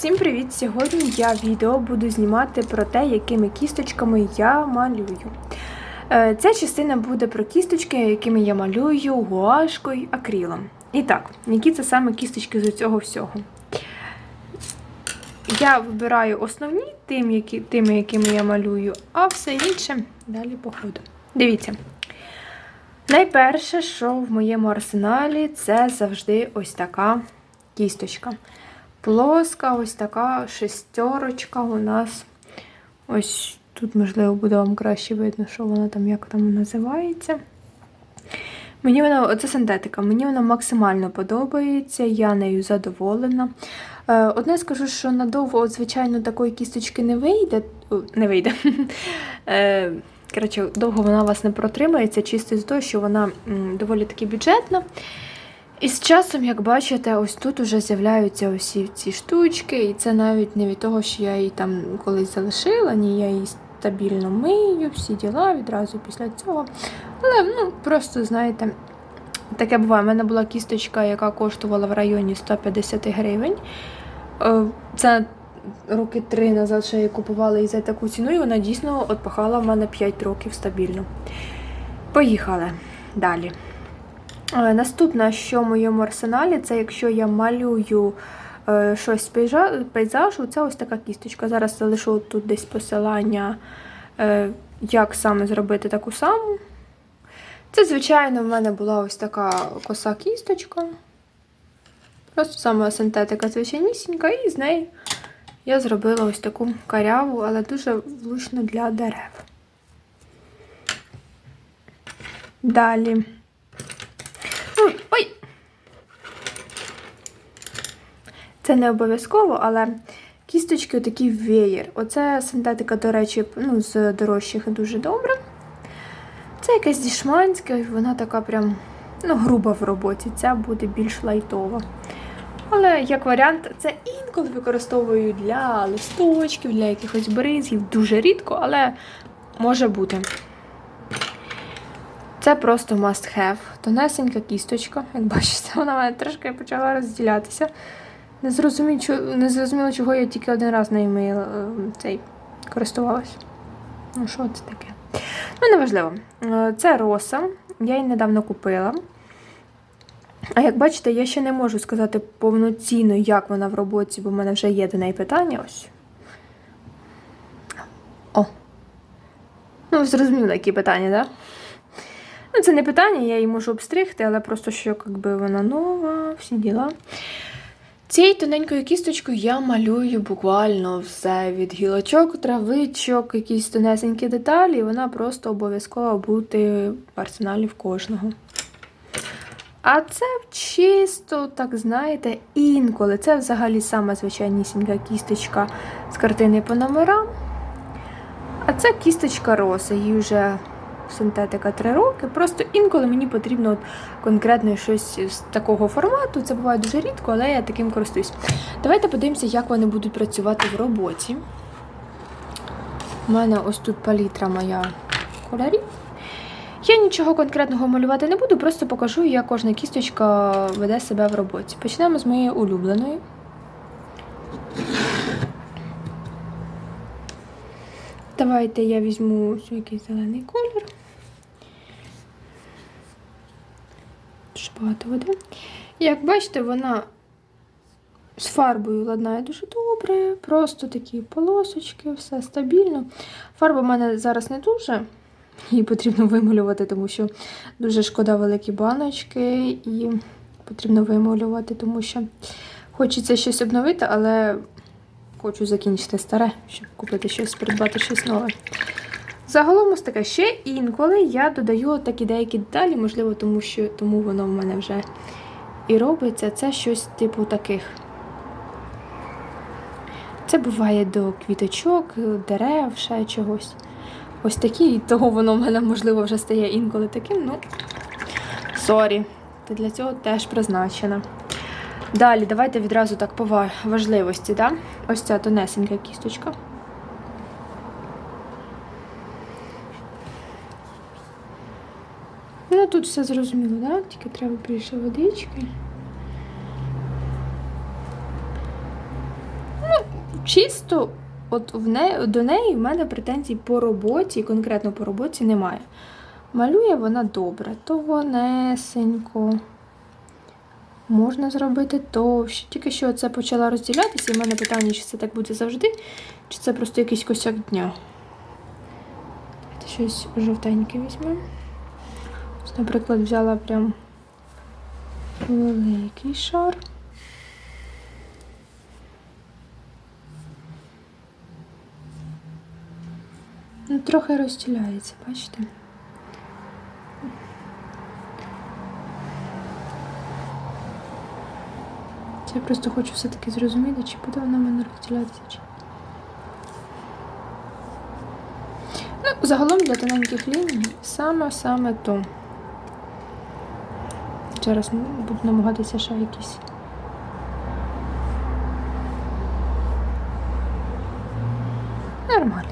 Всім привіт! Сьогодні я відео буду знімати про те, якими кісточками я малюю. Е, Ця частина буде про кісточки, якими я малюю гуашкою, акрилом. І так, які це саме кісточки з цього всього? Я вибираю основні тим, які, тими, якими я малюю, а все інше далі по ходу. Дивіться. Найперше, що в моєму арсеналі, це завжди ось така кісточка. Плоска, ось така шестерочка у нас. Ось тут, можливо, буде вам краще видно, що вона там, як там називається. Мені вона, оце синтетика, мені вона максимально подобається, я нею задоволена. Е, Одне скажу, що надовго, звичайно, такої кісточки не вийде. Не вийде. Е, Коротше, довго вона у вас не протримається, чисто з того, що вона доволі таки бюджетна. І з часом, як бачите, ось тут вже з'являються усі ці штучки, і це навіть не від того, що я її там колись залишила, ні, я її стабільно мию, всі діла відразу після цього. Але ну, просто, знаєте, таке буває. У мене була кісточка, яка коштувала в районі 150 гривень. Е, Це роки три назад ще її купували і за таку ціну, і вона дійсно отпахала в мене 5 років стабільно. Поїхали далі. Е, Наступне, що в моєму арсеналі, це якщо я малюю е, щось з пейзажу, це ось така кісточка. Зараз залишу тут десь посилання, е, як саме зробити таку саму. Це, звичайно, в мене була ось така коса кісточка. Просто саме синтетика звичайнісінька, і з неї я зробила ось таку каряву, але дуже влучно для дерев. Далі. Ну, Ой! Це не обов'язково, але кісточки такий веєр. Оце синтетика, до речі, ну, з дорожчих дуже добре. Це якась дішманська, вона така прям ну, груба в роботі. Ця буде більш лайтова. Але як варіант, це інколи використовую для листочків, для якихось бризів. Дуже рідко, але може бути. Це просто must have. Тонесенька кісточка, як бачите, вона в мене трошки почала розділятися. Не зрозуміло, не зрозуміло, чого я тільки один раз нею мила, е, цей користувалась. Ну, що це таке? Ну, неважливо. Е, Це роса. Я її недавно купила. А як бачите, я ще не можу сказати повноцінно, як вона в роботі, бо в мене вже є до неї питання. Ось. О. Ну, зрозуміло, які питання, так? Да? Ну, це не питання, я її можу обстригти, але просто що якби вона нова, всі діла. Цією тоненькою кісточкою я малюю буквально все від гілочок, травичок, якісь тонесенькі деталі. Вона просто обов'язково бути в арсеналі в кожного. А це чисто, так знаєте, інколи. Це взагалі сама звичайнісінька кісточка з картини по номерам. А це кісточка роса, їй вже синтетика 3 роки. Просто інколи мені потрібно от конкретно щось з такого формату. Це буває дуже рідко, але я таким користуюсь. Давайте подивимося, як вони будуть працювати в роботі. У мене ось тут палітра моя кольорів. Я нічого конкретного малювати не буду, просто покажу, як кожна кісточка веде себе в роботі. Почнемо з моєї улюбленої. Давайте я візьму якийсь зелений колір. Багато води. Як бачите, вона з фарбою ладнає дуже добре, просто такі полосочки, все стабільно. Фарба в мене зараз не дуже. Її потрібно вималювати, тому що дуже шкода великі баночки, і потрібно вималювати, тому що хочеться щось обновити, але хочу закінчити старе, щоб купити щось, придбати щось нове. Загалом ось таке ще інколи я додаю такі деякі деталі, можливо, тому що тому воно в мене вже і робиться. Це щось типу таких. Це буває до квіточок, дерев, ще чогось. Ось такі, і того воно в мене, можливо, вже стає інколи таким. Ну, сорі. Та для цього теж призначено. Далі, давайте відразу так по важливості. Да? Ось ця тонесенька кісточка. Тут все зрозуміло, да? Тільки треба більше водички. Ну, чисто от в не, до неї в мене претензій по роботі, конкретно по роботі немає. Малює вона добре, тонесенько. Можна зробити товще. Тільки що це почала розділятися, і в мене питання, чи це так буде завжди, чи це просто якийсь косяк дня. Щось жовтеньке візьмемо. Наприклад, взяла прям великий шар. Ну, трохи розділяється, бачите? Я просто хочу все-таки зрозуміти, чи буде вона в мене розділятися. Чи... Ну, загалом для тоненьких ліній саме-саме то. Зараз ну, буду намагатися ще якісь. Нормально.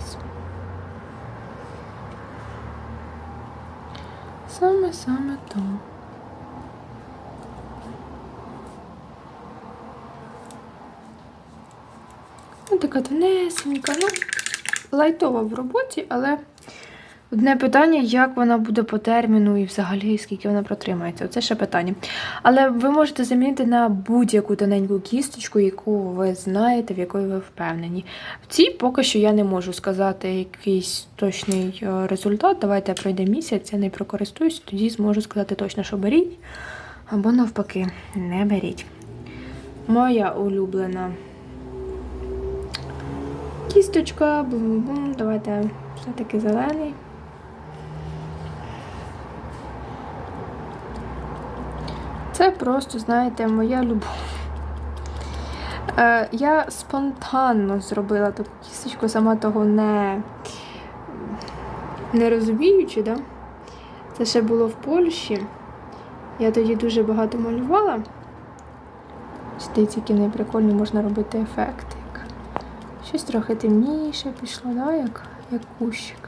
Саме-саме то. Ну, така тонесенька, ну, лайтова в роботі, але одне питання, як вона буде по терміну і взагалі скільки вона протримається. Оце ще питання. Але ви можете замінити на будь-яку тоненьку кісточку, яку ви знаєте, в якої ви впевнені. В цій поки що я не можу сказати якийсь точний е, результат. Давайте пройде місяць, я не прокористуюсь, тоді зможу сказати точно, що беріть. Або навпаки, не беріть. Моя улюблена кісточка, бум-бум. Давайте все-таки зелений. Це просто, знаєте, моя любов. Е, я спонтанно зробила таку кісточку, сама того не, не розуміючи, да? Це ще було в Польщі. Я тоді дуже багато малювала. Дивіться, які найприкольні можна робити ефекти. Щось трохи темніше пішло, да? як, як кущик.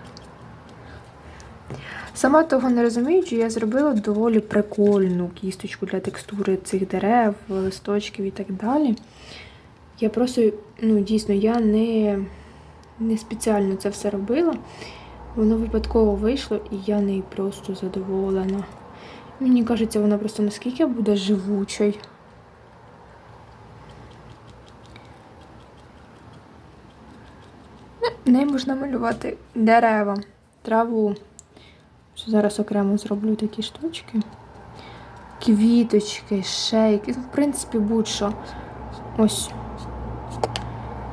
Сама того не розуміючи, я зробила доволі прикольну кісточку для текстури цих дерев, листочків і так далі. Я просто, ну, дійсно, я не, не спеціально це все робила. Воно випадково вийшло, і я нею просто задоволена. Мені кажеться, вона просто наскільки буде живучою. Ну, нею можна малювати дерева, траву. Що зараз окремо зроблю такі штучки. Квіточки, шейки. В принципі, будь-що. Ось.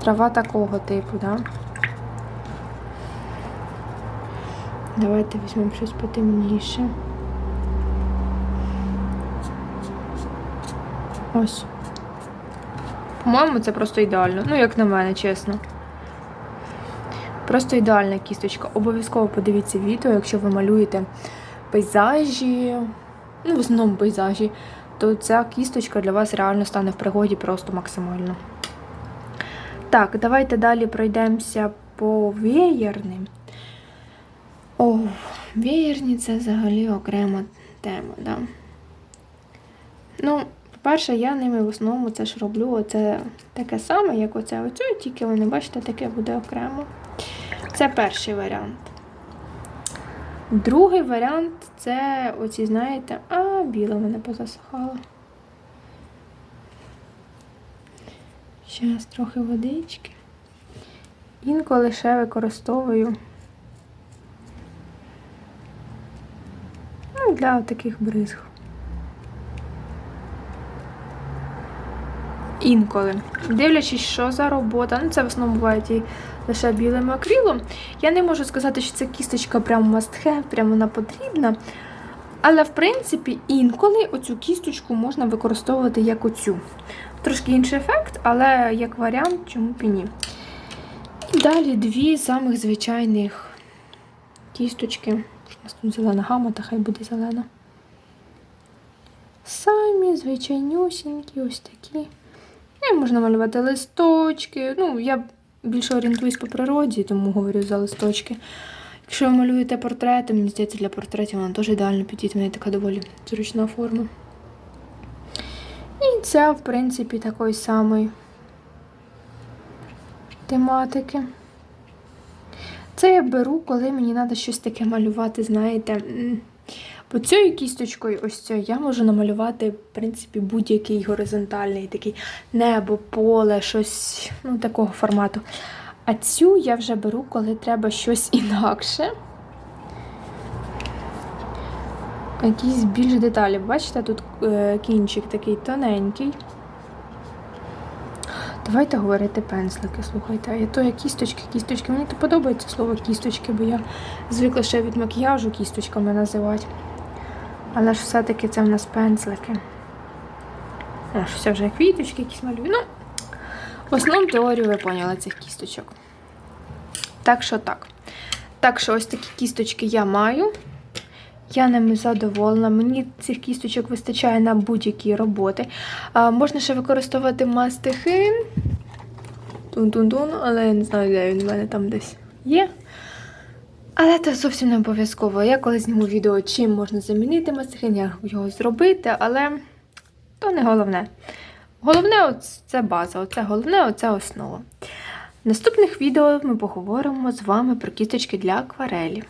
Трава такого типу, да? Давайте візьмемо щось потемніше. Ось. По-моєму, це просто ідеально. Ну, як на мене, чесно. Просто ідеальна кісточка. Обов'язково подивіться відео, якщо ви малюєте пейзажі, ну, в основному пейзажі, то ця кісточка для вас реально стане в пригоді просто максимально. Так, давайте далі пройдемося по веєрним. О, веєрні це взагалі окрема тема, да? Ну, по-перше, я ними в основному це ж роблю оце таке саме, як оце оцю, тільки вони, бачите, таке буде окремо. Це перший варіант. Другий варіант це оці, знаєте, а, біла мене позасихала. Зараз трохи водички. Інколи ще використовую ну, для таких бризг. Інколи. Дивлячись, що за робота. Ну, це в основному буває і лише білим акрилом. Я не можу сказати, що ця кісточка прям must have, прям вона потрібна. Але, в принципі, інколи оцю кісточку можна використовувати як оцю. Трошки інший ефект, але як варіант, чому б і ні. І далі дві самих звичайних кісточки. У нас тут зелена гама, та хай буде зелена. Самі звичайнюсінькі, ось такі. І можна малювати листочки. Ну, я більше орієнтуюсь по природі, тому говорю за листочки. Якщо ви малюєте портрети, мені здається, для портретів вона теж ідеально підійде, в неї така доволі зручна форма. І це, в принципі, такий самий тематики. Це я беру, коли мені треба щось таке малювати, знаєте. Бо цією кісточкою, ось цією, я можу намалювати, в принципі, будь-який горизонтальний такий небо, поле, щось ну, такого формату. А цю я вже беру, коли треба щось інакше. Якісь більш деталі. Бачите, тут е, кінчик такий тоненький. Давайте говорити пензлики, слухайте. А то я кісточки, кісточки. Мені то подобається слово кісточки, бо я звикла ще від макіяжу кісточками називати. Але ж все-таки це в нас пензлики. Аж все вже квіточки якісь малюю. Ну, в основному теорію ви поняли цих кісточок. Так що так. Так що ось такі кісточки я маю. Я ними задоволена. Мені цих кісточок вистачає на будь-які роботи. А, можна ще використовувати мастихин. Тун-тун-тун, але я не знаю, де він у мене там десь є. Але це зовсім не обов'язково. Я коли зніму відео, чим можна замінити мастихин, як його зробити, але то не головне. Головне це база, оце головне, це основа. В наступних відео ми поговоримо з вами про кісточки для акварелі.